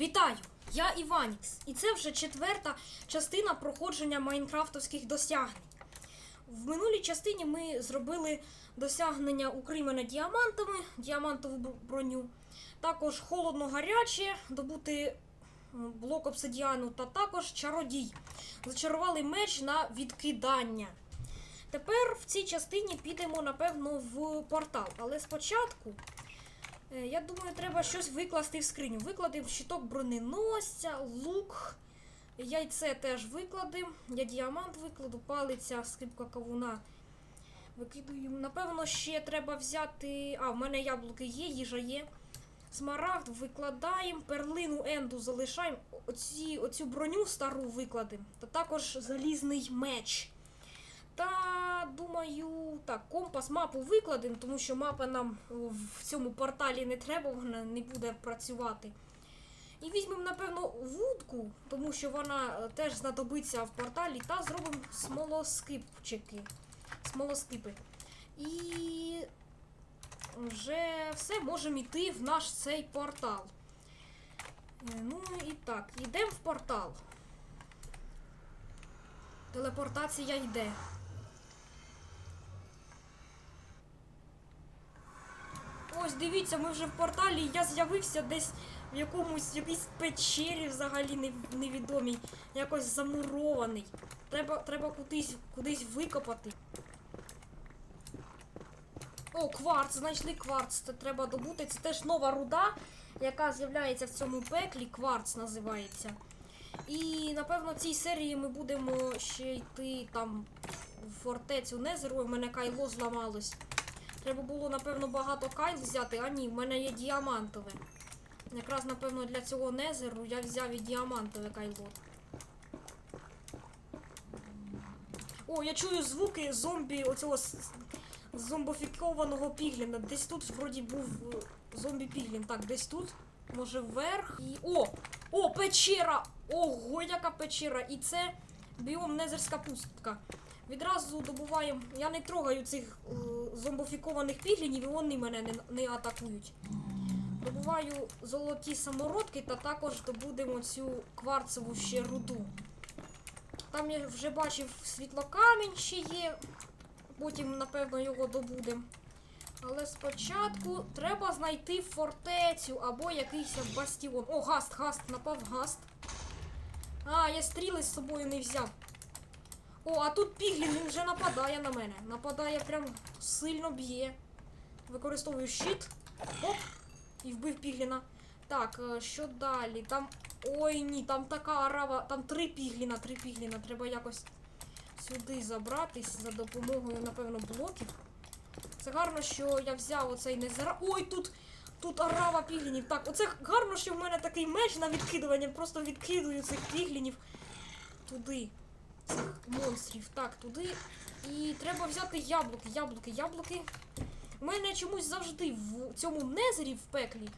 Вітаю! Я Іванікс, і це вже четверта частина проходження майнкрафтовських досягнень. В минулій частині ми зробили досягнення укрімане діамантами, діамантову броню, також холодно-гаряче, добути блок обсидіану та також чародій. Зачарували меч на відкидання. Тепер в цій частині підемо, напевно, в портал. Але спочатку Я думаю, треба щось викласти в скриню. Викладемо щиток броненосця, лук, яйце теж викладемо. Я діамант викладу, палиця, скрипка кавуна. Викидаю. Напевно, ще треба взяти. А, в мене яблуки є, їжа є. Смарагд викладаємо, перлину енду залишаємо. Оці, оцю броню стару викладемо. Та також залізний меч. Та думаю, так, компас мапу викладемо, тому що мапа нам в цьому порталі не треба, вона не буде працювати. І візьмемо, напевно, вудку, тому що вона е, теж знадобиться в порталі, та зробимо смолоскипчики. Смолоскипи. І вже все, можемо йти в наш цей портал. Е, Ну і так, йдемо в портал. Телепортація йде. Ось дивіться, ми вже в порталі. і Я з'явився десь в якомусь якійсь печері взагалі невідомій, якось замурований. Треба, треба кудись, кудись викопати. О, кварц, знайшли кварц. Це треба добути. Це теж нова руда, яка з'являється в цьому пеклі. Кварц називається. І напевно в цій серії ми будемо ще йти там в фортецю Незеру. У мене кайло зламалось. Треба було, напевно, багато кайл взяти, а ні, в мене є діамантове. Якраз, напевно, для цього незеру я взяв і діамантове кайло. О, я чую звуки зомбі оцього зомбофікованого пігліна. Десь тут вроді був е, зомбі-піглін. Так, десь тут. Може вверх. І. О! О, печера! Ого, яка печера! І це біом незерська пустка. Відразу добуваємо. Я не трогаю цих е, зомбофікованих піглінів, і вони мене не, не атакують. Добуваю золоті самородки та також добудемо цю кварцеву ще руду. Там я вже бачив світлокамінь ще є. Потім, напевно, його добудемо. Але спочатку треба знайти фортецю або якийсь бастіон. О, гаст, гаст, напав гаст. А, я стріли з собою не взяв. О, а тут піглін вже нападає на мене. Нападає прям сильно б'є. Використовую щит. Оп! І вбив пігліна. Так, е, що далі? Там. Ой ні, там така арава. Там три пігліна, три пігліна. Треба якось сюди забратись за допомогою, напевно, блоків. Це гарно, що я взяв оцей незара. Ой, тут. Тут арава піглінів. Так, оце гарно, що в мене такий меч на відкидування. Просто відкидую цих піглінів туди цих монстрів. Так, туди. І треба взяти яблуки, яблуки, яблуки. У мене чомусь завжди в цьому незері в пеклі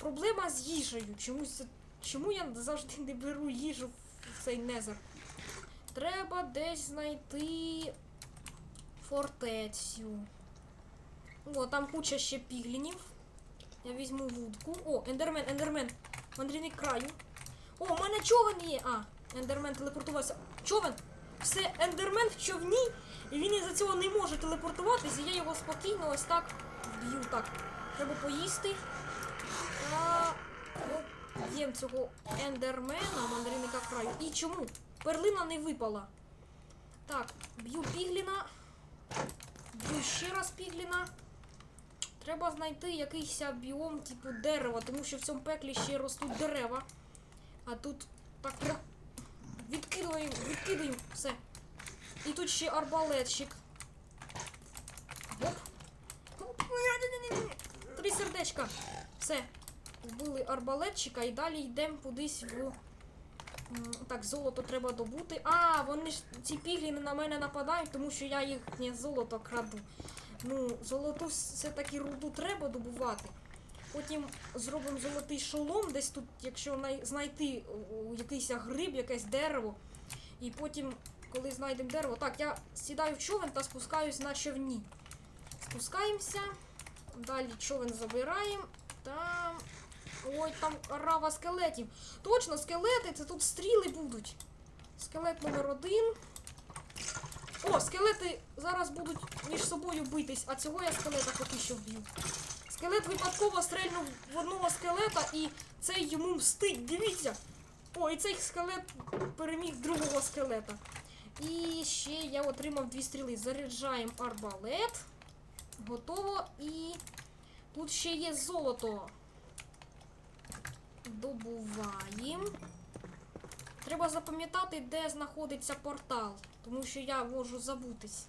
проблема з їжею. Чомусь чому я завжди не беру їжу в цей незер? Треба десь знайти фортецю. О, там куча ще піглінів. Я візьму вудку. О, ендермен, ендермен. Мандрівник краю. О, у мене човен є. А, ендермен телепортувався. Човен! Все, ендермен в човні, і він із-за цього не може телепортуватися, я його спокійно ось так вб'ю. Так, треба поїсти. Оп, Їм цього ендермена, мандаринника краю. І чому? Перлина не випала. Так, б'ю пігліна. Б'ю ще раз пігліна. Треба знайти якийсь біом типу дерева, тому що в цьому пеклі ще ростуть дерева. А тут так прям відкидуємо, відкидаємо все. І тут ще арбалетчик. Оп. Оп. Три сердечка. Все. Вбили арбалетчика і далі йдемо кудись в. Так, золото треба добути. А, вони ж ці пігліни на мене нападають, тому що я їхнє золото краду. Ну, золоту все-таки руду треба добувати. Потім зробимо золотий шолом, десь тут, якщо знайти якийсь гриб, якесь дерево. І потім, коли знайдемо дерево. Так, я сідаю в човен та спускаюсь на човні. Спускаємося. Далі човен забираємо. Там Ой, там рава скелетів. Точно, скелети, це тут стріли будуть. Скелет номер один. О, скелети зараз будуть між собою битись, а цього я скелета поки що вб'ю. Скелет випадково стрельнув в одного скелета і цей йому мстить. Дивіться. О, і цей скелет переміг другого скелета. І ще я отримав дві стріли. Заряджаємо арбалет. Готово. І тут ще є золото. Добуваємо. Треба запам'ятати, де знаходиться портал, тому що я можу забутись.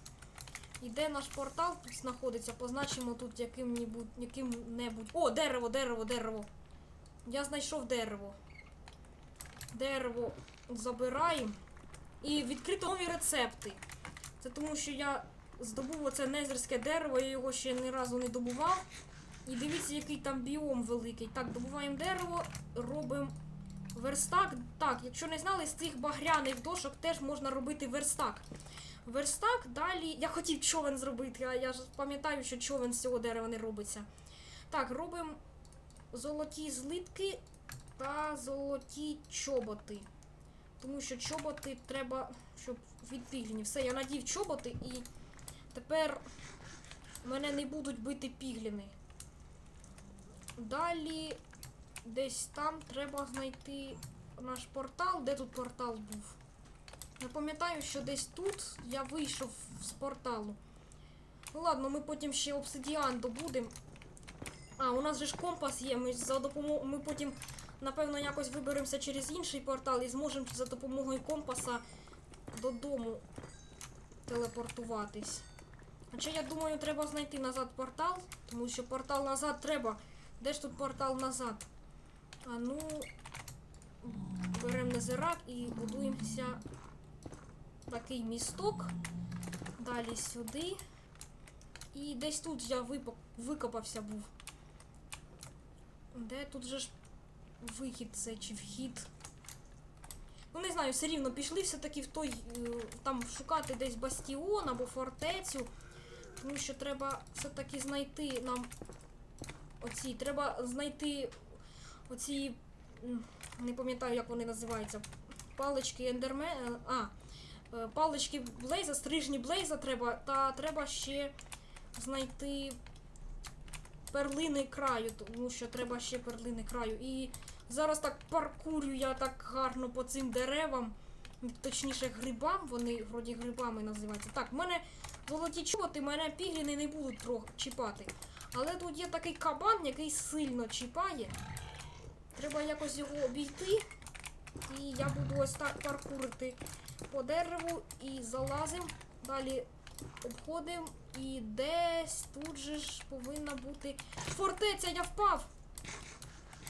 І де наш портал тут знаходиться, позначимо тут яким-небудь. яким-небудь. О, дерево, дерево, дерево. Я знайшов дерево. Дерево забираємо. І відкрито нові рецепти. Це тому, що я здобув оце незерське дерево, я його ще ні разу не добував. І дивіться, який там біом великий. Так, добуваємо дерево, робимо верстак. Так, якщо не знали, з цих багряних дошок теж можна робити верстак. Верстак далі. Я хотів човен зробити, а я ж пам'ятаю, що човен з цього дерева не робиться. Так, робимо золоті злитки та золоті чоботи. Тому що чоботи треба, щоб відпігліні. Все, я надів чоботи і тепер мене не будуть бити пігліни. Далі десь там треба знайти наш портал. Де тут портал був? Я пам'ятаю, що десь тут я вийшов з порталу. Ладно, ми потім ще обсидіан добудемо. А, у нас же ж компас є. Ми за допомогою. Ми потім, напевно, якось виберемося через інший портал і зможемо за допомогою компаса додому телепортуватись. Хоча я думаю, треба знайти назад портал, тому що портал назад треба. Де ж тут портал назад? А ну. Беремо незирак і будуємося такий місток. Далі сюди. І десь тут я викопався був. Де тут же ж вихід це чи вхід? Ну не знаю, все рівно пішли все-таки в той е, там шукати десь бастіон або фортецю. Тому що треба все-таки знайти нам оці. Треба знайти оці. Не пам'ятаю, як вони називаються. Палички ендермен. А, е, палички Блейза, стрижні Блейза треба. Та треба ще знайти перлини краю, тому що треба ще перлини краю. І зараз так паркурю я так гарно по цим деревам. Точніше, грибам, вони вроді грибами називаються. Так, в мене золоті чоботи, мене пігліни не будуть трохи чіпати. Але тут є такий кабан, який сильно чіпає. Треба якось його обійти. І я буду ось так паркурити по дереву і залазимо. Далі обходимо. І десь тут же ж повинна бути фортеця, я впав!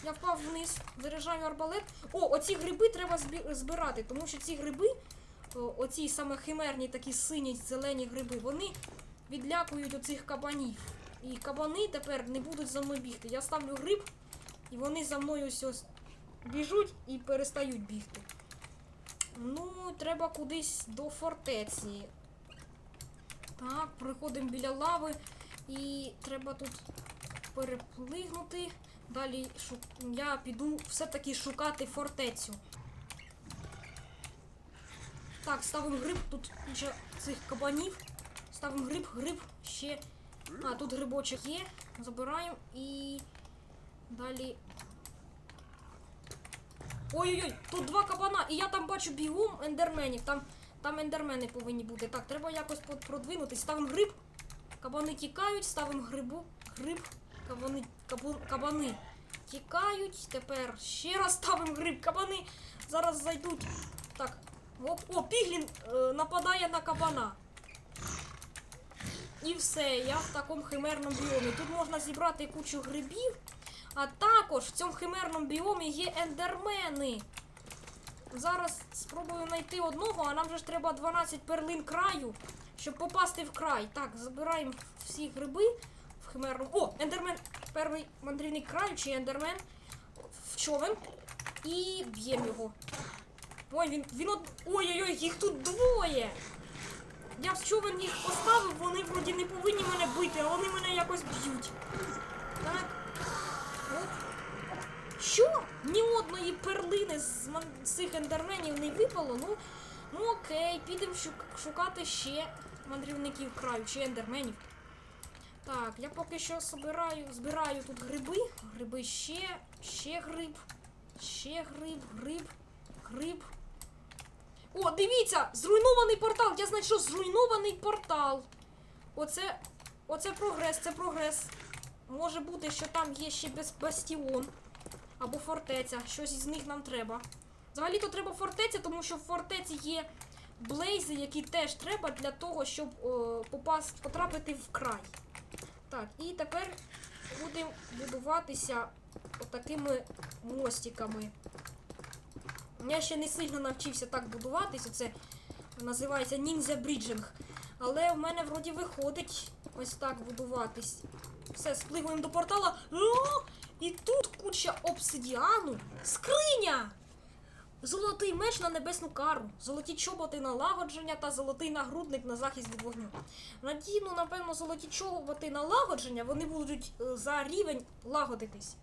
Я впав вниз, заряджаю арбалет. О, оці гриби треба збирати, тому що ці гриби, оці саме химерні такі сині зелені гриби, вони відлякують оцих кабанів. І кабани тепер не будуть за мною бігти. Я ставлю гриб, і вони за мною ось біжуть і перестають бігти. Ну, треба кудись до фортеці. Так, приходимо біля лави і треба тут переплигнути. Далі шу... я піду все-таки шукати фортецю. Так, ставимо гриб, тут куча цих кабанів. Ставимо гриб, гриб, ще. А, тут грибочок є. Забираємо і далі. Ой-ой-ой, тут два кабана, і я там бачу біом ендерменів. Там, там ендермени повинні бути. Так, треба якось продвинутись. Ставимо гриб. Кабани тікають, ставимо грибу. Гриб. Кабани, кабани тікають. Тепер ще раз ставимо гриб. Кабани зараз зайдуть. Так. Оп, о, піглін е, нападає на кабана. І все, я в такому химерному біомі. Тут можна зібрати кучу грибів, а також в цьому химерному біомі є ендермени. Зараз спробую знайти одного, а нам же ж треба 12 перлин краю, щоб попасти в край. Так, забираємо всі гриби в химерному. О, ендермен! Перший мандрівник краю чи ендермен в човен. І б'ємо його. Ой, він. він од... Ой-ой-ой, їх тут двоє! Я в човен їх поставив, вони вроді не повинні мене бити, а вони мене якось б'ють. Що? Ні одної перлини з цих ендерменів не випало. Ну, ну окей, підемо шукати ще мандрівників краю, чи ендерменів. Так, я поки що збираю, збираю тут гриби. Гриби ще, ще гриб, ще гриб, гриб, гриб. О, дивіться! Зруйнований портал! Я знайшов зруйнований портал. Оце, оце прогрес, це прогрес. Може бути, що там є ще без бастіон або фортеця. Щось із них нам треба. Взагалі-то треба фортеця, тому що в фортеці є блейзи, які теж треба для того, щоб о, попас, потрапити в край. Так, і тепер будемо будуватися отакими мостиками. Я ще не сильно навчився так будуватися. Це називається ніндзя бріджинг. Але в мене вроді виходить ось так будуватись. Все, сплигуємо до портала. І тут куча обсидіану. Скриня! Золотий меч на небесну кару, золоті чоботи налагодження та золотий нагрудник на захист від вогню. Надійно, напевно, золоті чоботи налагодження, вони будуть е, за рівень лагодитись.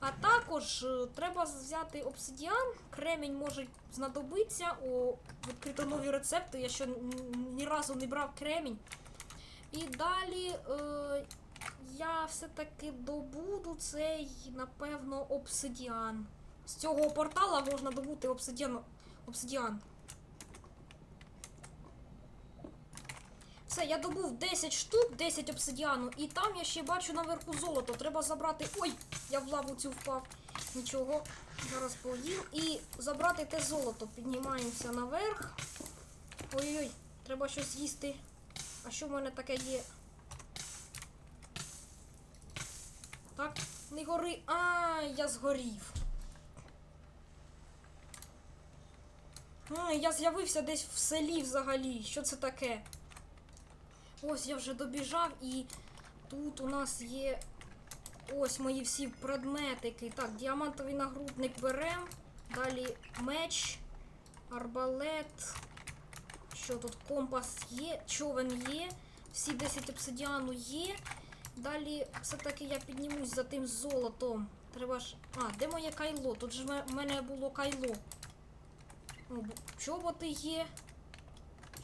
А також е, треба взяти обсидіан, кремінь може знадобитися. О, відкрито нові рецепти. Я ще ні разу не брав кремінь. І далі е, я все-таки добуду цей, напевно, обсидіан. З цього портала можна добути обсидіан. обсидіан. Все, я добув 10 штук, 10 обсидіану, і там я ще бачу наверху золото. Треба забрати. Ой, я в лаву цю впав. Нічого. Зараз поїм. І забрати те золото. Піднімаємося наверх. Ой-ой, треба щось їсти. А що в мене таке є? Так, не гори. А, я згорів. А, я з'явився десь в селі взагалі. Що це таке? Ось я вже добіжав і тут у нас є ось мої всі предметики. Так, діамантовий нагрудник берем. Далі меч, арбалет. Що тут? Компас є, човен є, всі 10 обсидіану є. Далі все-таки я піднімусь за тим золотом. Треба ж. А, де моє кайло? Тут же в мене було кайло. Чоботи є.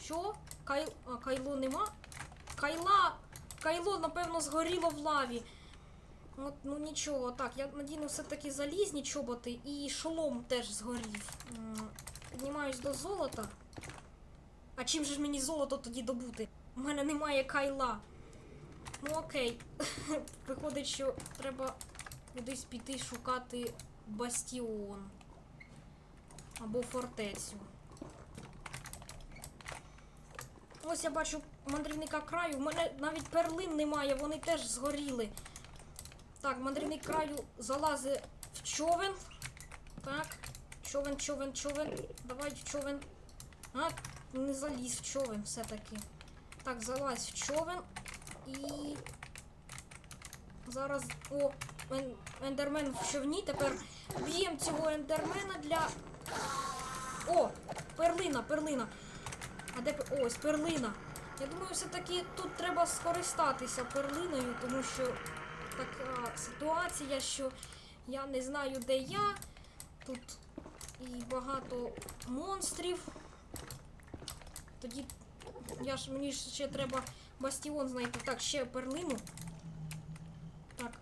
Що? Кай... А, кайло нема? Кайла! Кайло, напевно, згоріло в лаві. От, ну нічого, так, я надіну все-таки залізні чоботи і шолом теж згорів. Піднімаюсь до золота. А чим же ж мені золото тоді добути? У мене немає кайла. Ну окей. Виходить, що треба кудись піти шукати бастіон. Або фортецю. Ось я бачу мандрівника краю. У мене навіть перлин немає, вони теж згоріли. Так, мандрівник краю залазить в човен. Так. Човен, човен, човен. Давай в човен. А, не заліз в човен все-таки. Так, залазь в човен. І. Зараз. О, ендермен в човні. Тепер б'ємо цього ендермена для. О! Перлина, перлина. А де ось перлина? Я думаю, все-таки тут треба скористатися перлиною, тому що така ситуація, що я не знаю, де я. Тут і багато монстрів. Тоді я ж мені ще треба бастіон знайти. Так, ще перлину. Так,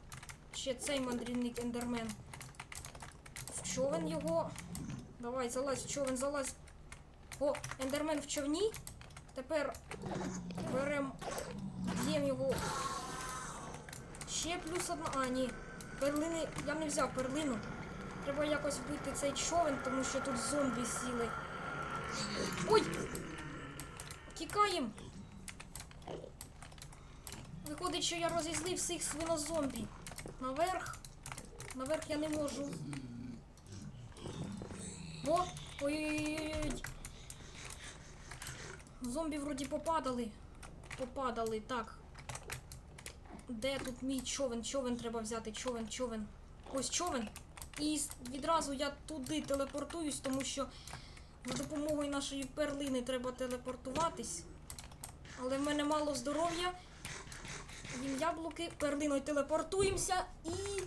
ще цей мандрівник ендермен. В човен його. Давай, залазь, в човен, залазь. О, ендермен в човні. Тепер беремо, б'ємо його. Ще плюс одна. А, ні. Перлини. Я не взяв перлину. Треба якось вбити цей човен, тому що тут зомбі сіли. Ой! Тікаємо! Виходить, що я розізлив всіх свинозомбі. Наверх. Наверх я не можу. О! Ой-ой-ой! Зомбі вроді попадали. Попадали, так. Де тут мій човен? Човен треба взяти, човен, човен. Ось човен. І відразу я туди телепортуюсь, тому що за допомогою нашої перлини треба телепортуватись. Але в мене мало здоров'я. Їм яблуки, перлиною телепортуємося і.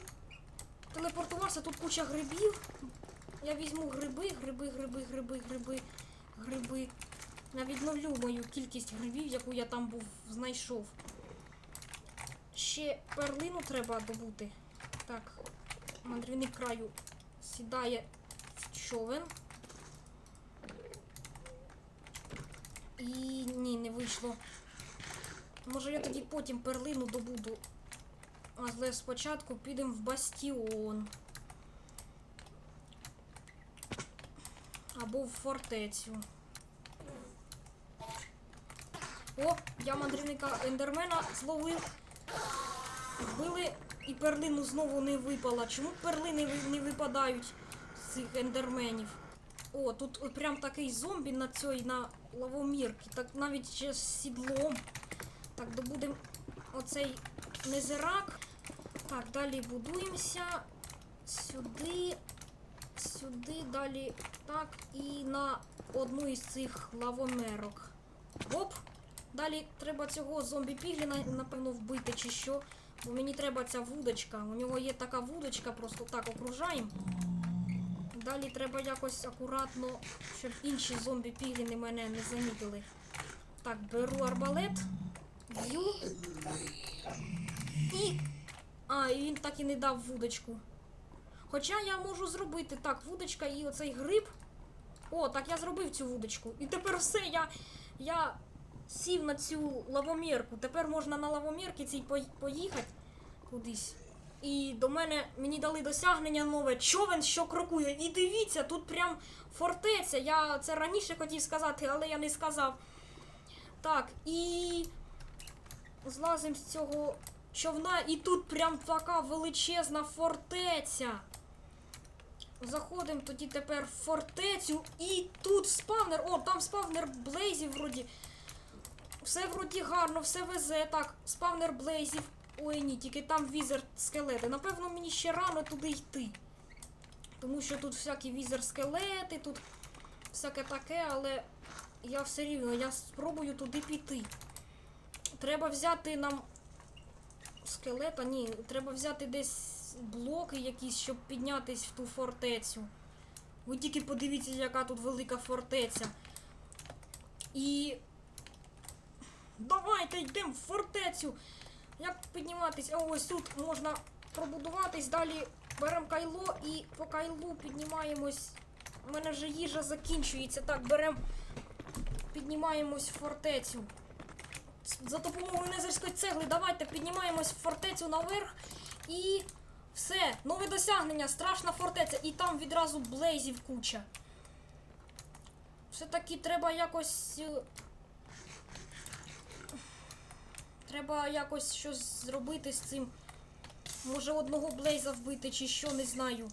телепортувався, тут куча грибів. Я візьму гриби, гриби, гриби, гриби, гриби, гриби. Я відновлю мою кількість грибів, яку я там був знайшов. Ще перлину треба добути. Так, мандрівник краю сідає в човен. І ні, не вийшло. Може я тоді потім перлину добуду. Але спочатку підемо в бастіон. Або в фортецю. О, я мандрівника ендермена зловив. Вбили і перлину знову не випала. Чому перлини не випадають з цих ендерменів? О, тут прям такий зомбі на цій на лавомірці. Так навіть ще з сідлом. Так, добудемо оцей незирак. Так, далі будуємося. Сюди. Сюди, далі. Так, і на одну із цих лавомерок. Оп! Далі треба цього зомбі-пігліна, напевно, вбити чи що. Бо мені треба ця вудочка. У нього є така вудочка, просто так окружаємо. Далі треба якось акуратно, щоб інші зомбі-пігліни мене не замітили. Так, беру арбалет, б'ю. І. А, і він так і не дав вудочку. Хоча я можу зробити так, вудочка і оцей гриб. О, так я зробив цю вудочку. І тепер все, я, я сів на цю лавомірку. Тепер можна на лавомірці цій пої- поїхати кудись. І до мене мені дали досягнення нове човен, що крокує. І дивіться, тут прям фортеця. Я це раніше хотів сказати, але я не сказав. Так, і злазимо з цього човна, і тут прям така величезна фортеця. Заходимо тоді тепер в фортецю, і тут спавнер. О, там спавнер блейзів вроді. Все вроді гарно, все везе. Так, спавнер блейзів. Ой, ні, тільки там візер скелети. Напевно, мені ще рано туди йти. Тому що тут всякі візер скелети, тут всяке таке, але я все рівно, я спробую туди піти. Треба взяти нам скелета, ні, треба взяти десь блоки якісь, щоб піднятись в ту фортецю. Ви тільки подивіться, яка тут велика фортеця. І. Давайте йдемо в фортецю. Як підніматись? А ось тут можна пробудуватись, далі беремо кайло і по кайлу піднімаємось. У мене вже їжа закінчується. Так, беремо, піднімаємось в фортецю. За допомогою незерської цегли давайте піднімаємось в фортецю наверх і все, нове досягнення, страшна фортеця, і там відразу блейзів куча. Все-таки треба якось. е, Треба якось щось зробити з цим. Може одного блейза вбити чи що, не знаю.